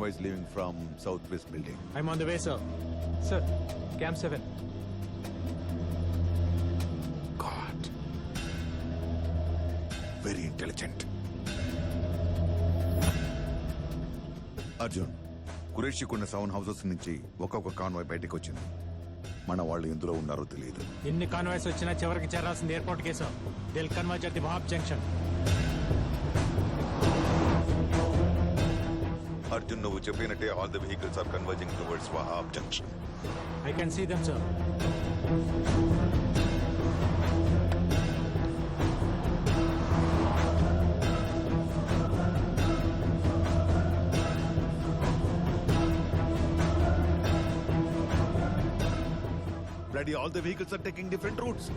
Convoy is leaving from southwest building. I'm on the way, sir. Sir, Camp 7. God. Very intelligent. Arjun కురేషికున్న seven houses నుంచి ఒక్కొక్క convoy బయటకు వచ్చింది మన వాళ్ళు ఎందులో ఉన్నారో తెలియదు ఎన్ని కాన్వాయ్స్ వచ్చినా చివరికి చేరాల్సింది airport K sir they'll converge at the junction Arjun నువ్వు చెప్పినట్టే all the vehicles are converging towards Wahab junction I can see them sir Bloody, all the vehicles are taking different routes.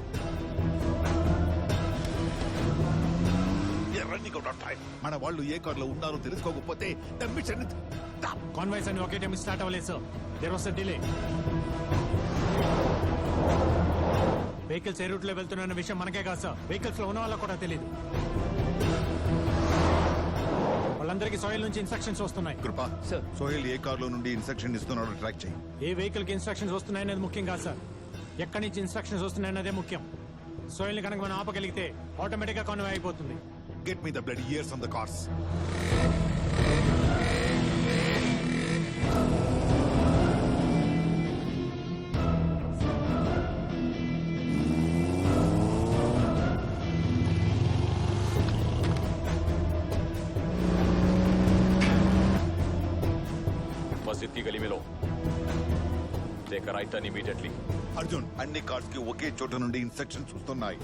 మన వాళ్ళు ఏ కార్లో ఉన్నారో తెలుసుకోకపోతే Stop. కాన్వాయ్స్ అన్ని ఒకే time start అవ్వలేదు sir there was delay vehicles ఏ రూట్లో వెళ్తున్న విషయం మనకే కాదు సార్ వెహికల్స్లో ఉన్న వాళ్ళకి కూడా తెలియదు వాళ్ళందరికీ సోయిల్ నుంచి ఇన్స్ట్రక్షన్స్ వస్తున్నాయి. కృప సార్. సోహెల్ ఏ కార్లో నుండి ఇన్స్ట్రక్షన్ ఇస్తున్నాడో ట్రాక్ చేయి. ఏ వెహికల్కి ఇన్స్ట్రక్షన్స్ వస్తున్నాయనేది ముఖ్యం కాదు సార్ ఎక్కడి నుంచి ఇన్స్ట్రక్షన్స్ వస్తున్నాయన్నదే ముఖ్యం. సోయిల్ని కనుక మనం ఆపగలిగితే ఆటోమేటిక్గా కాన్వే అయిపోతుంది. get me the blood years on the cars मस्जिद की गली में लो take right turn immediately Arjun అన్ని కార్స్ కి ఒకే చోట నుండి ఇన్స్ట్రక్షన్స్ వస్తున్నాయి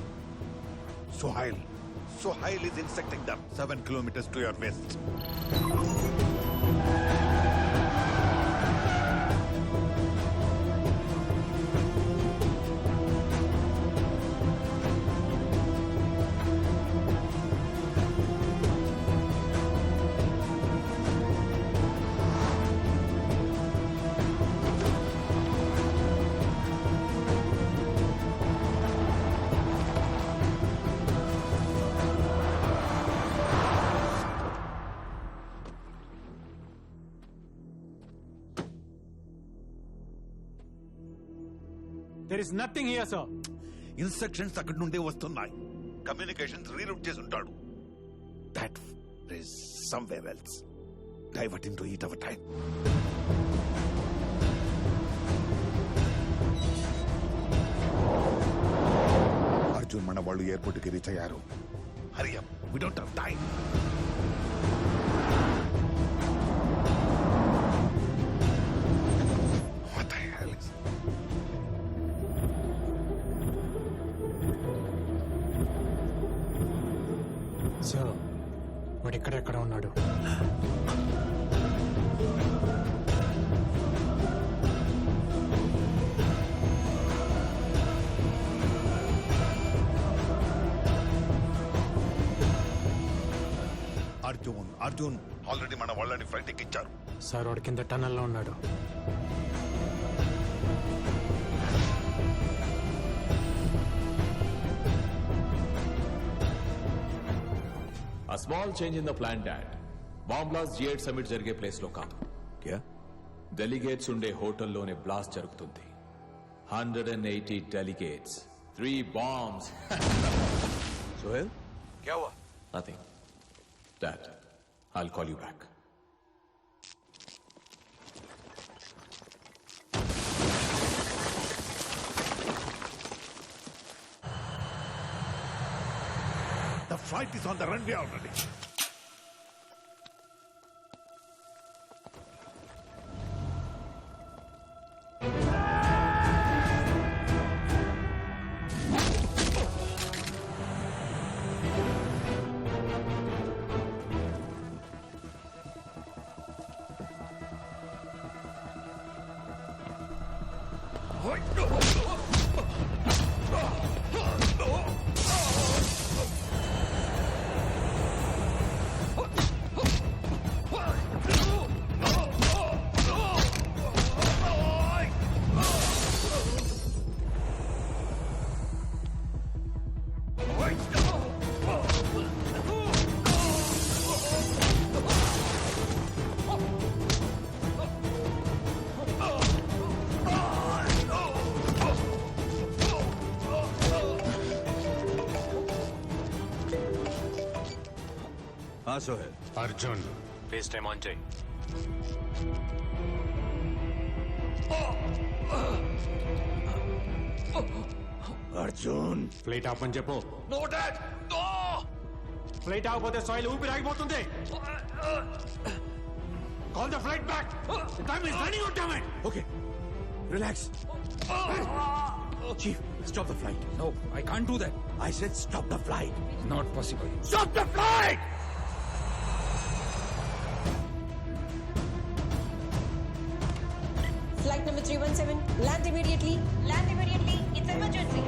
Sohail So highly is infecting them. Seven kilometers to your west. There is nothing here sir instructions అక్కడి నుండే వస్తున్నాయి. కమ్యూనికేషన్స్ రీరూట్ చేసి ఉంటాడు that is somewhere else divert into eat our time Arjun మన వాళ్ళు ఎయిర్పోర్ట్కి రీచ్ అయ్యారు హరియా we don't have time sir వాడు ఎక్కడెక్కడ ఉన్నాడు? అర్జున్ అర్జున్ ఆల్రెడీ మన వాళ్ళని ఫ్లైట్ ఎక్కించారు. సార్ వాడు కింద టన్నల్లో ఉన్నాడు. Small change in the plan dad bomb blast G eight summit జరిగే ప్లేస్లో కాదు. డెలిగేట్స్ ఉండే హోటల్లోనే బ్లాస్ట్ జరుగుతుంది. Hundred and eighty delegates three bombs Sohail nothing dad I'll call you back fight is on the runway already. Sohail Arjun FaceTime on చేయి Arjun flight ఆపని చెప్పు flight ఆగిపోతే సోయిల్ ఊపిరి ఆగిపోతుంది call the flight back time is running out damn Okay, relax. Chief, stop the flight. No, I can't do that. I said stop the flight. Not possible. Stop the flight! 317, land immediately. Land immediately. It's emergency.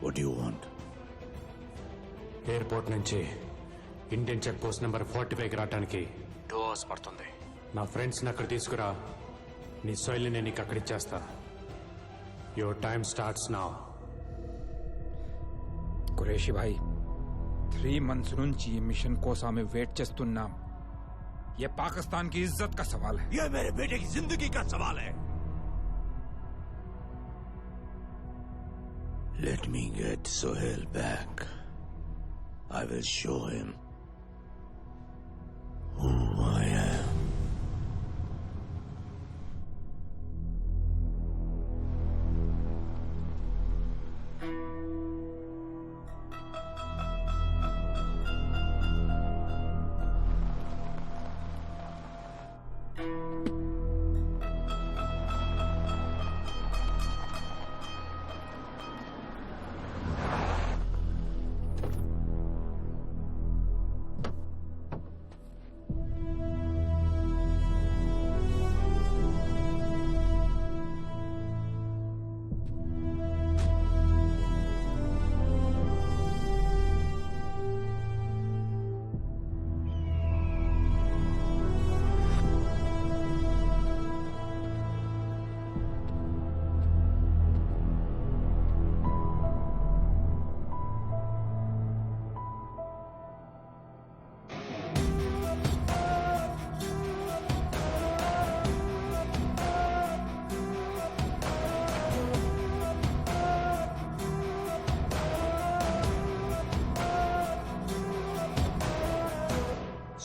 What do you want? Airport నుంచి Indian check post number forty ఫైవ్కి రావడానికి two hours పడుతుంది నా ఫ్రెండ్స్ని అక్కడ తీసుకురా నీ సోయిల్ని నేను నీకు అక్కడ ఇచ్చేస్తా యువర్ టైమ్ స్టార్ట్స్ నా कुरेशी भाई थ्री मंथ्स नुंची मिशन कोसा में वेट चेस्तुन्ना। नाम पाकिस्तान की इज़्ज़त का सवाल है। यह मेरे बेटे की ज़िंदगी का सवाल है। Let me get Sohail back I will show him who I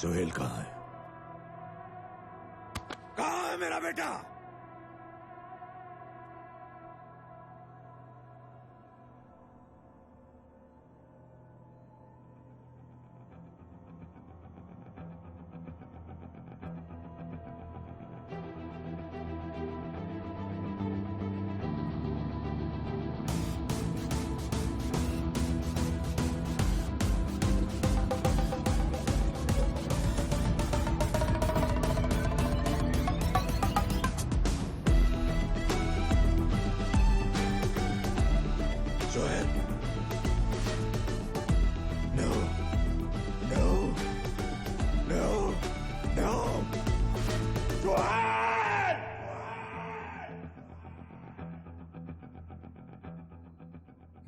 Sohail कहाँ है? कहाँ है मेरा बेटा?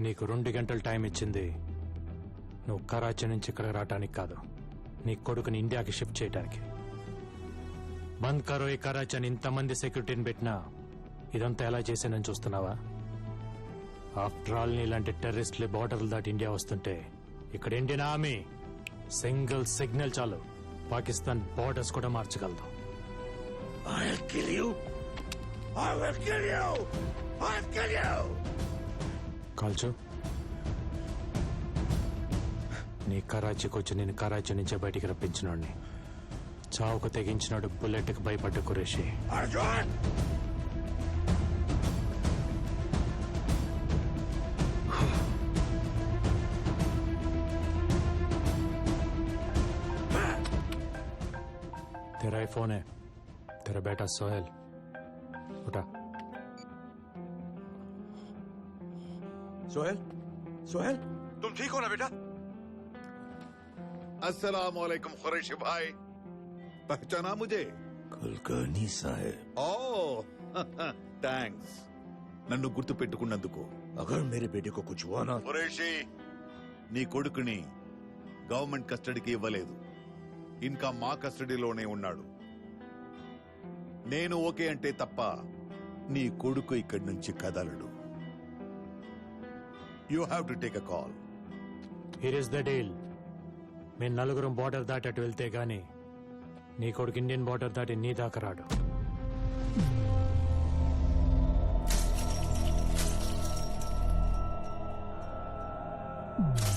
నీకు రెండు గంటల టైం ఇచ్చింది నువ్వు కరాచీ నుంచి ఇక్కడ రావటానికి కాదు నీ కొడుకుని ఇండియాకి షిఫ్ట్ చేయడానికి బంద్ కరో ఈ కరాచీ అని ఇంతమంది సెక్యూరిటీని పెట్టినా ఇదంతా ఎలా చేశానని చూస్తున్నావా ఆఫ్టర్ ఆల్ నీలాంటి టెర్రరిస్టులు బార్డర్లు దాటి ఇండియా వస్తుంటే ఇక్కడ ఇండియన్ ఆర్మీ సింగిల్ సిగ్నల్ చాలు పాకిస్తాన్ బార్డర్స్ కూడా మార్చగలదు I'll kill you. I will kill you. I'll kill you. కాల్చు నీ కరాచీకి వచ్చి నేను కరాచీ నుంచే బయటికి రప్పించినోడిని చావుకు తెగించినాడు బుల్లెట్కి భయపడ్డ కురేషి Arjun! तेरा ही फोन है तेरा बेटा सोहेल उठा सोहेल सोहेल तुम ठीक हो ना बेटा अस्सलाम वालेकुम खुरैशी भाई पहचाना मुझे కుల్కర్ణి సాహెబ్ ఓ థ్యాంక్స్ నన్ను గుర్తు పెట్టుకున్నందుకు అగర్ మేరే బేటే కో కుచ్ హువా నా ఖురేషీ నీ కొడుకుని గవర్నమెంట్ కస్టడీకి ఇవ్వలేదు ఇంకా మా కస్టడీలోనే ఉన్నాడు నేను ఓకే అంటే తప్ప నీ కొడుకు ఇక్కడి నుంచి కదలడు you have to take a call here is the deal మేము నలుగురం బార్డర్ దాటి అటు వెళ్తే గాని నీ కొడుకు ఇండియన్ బార్డర్ దాటి నీ దాకా రాడు. నువ్వు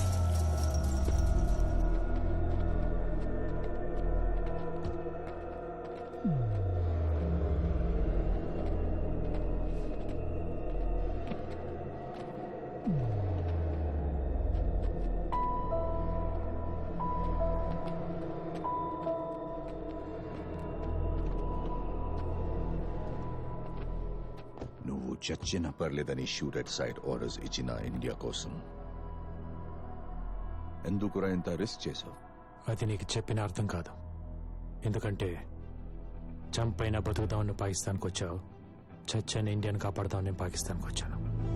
చచ్చిన పర్లేదని షూట్ సైడ్ ఆర్డర్స్ ఇచ్చిన ఇండియా కోసం. ఎందుకురా ఇంత రిస్క్ చేసావు అది నీకు చెప్పిన అర్థం కాదు. ఎందుకంటే చంపైనా బతుకుదామని పాకిస్తాన్కి వచ్చావు. చచ్చని ఇండియన్ కాపాడుదామని పాకిస్తాన్కి వచ్చాను.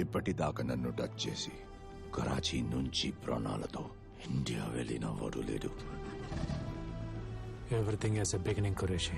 ఇప్పటిదాకా నన్ను టచ్ చేసి కరాచీ నుంచి ప్రాణాలతో ఇండియా వెళ్ళిన వాడు లేడు. Everything has a beginning, Qureshi.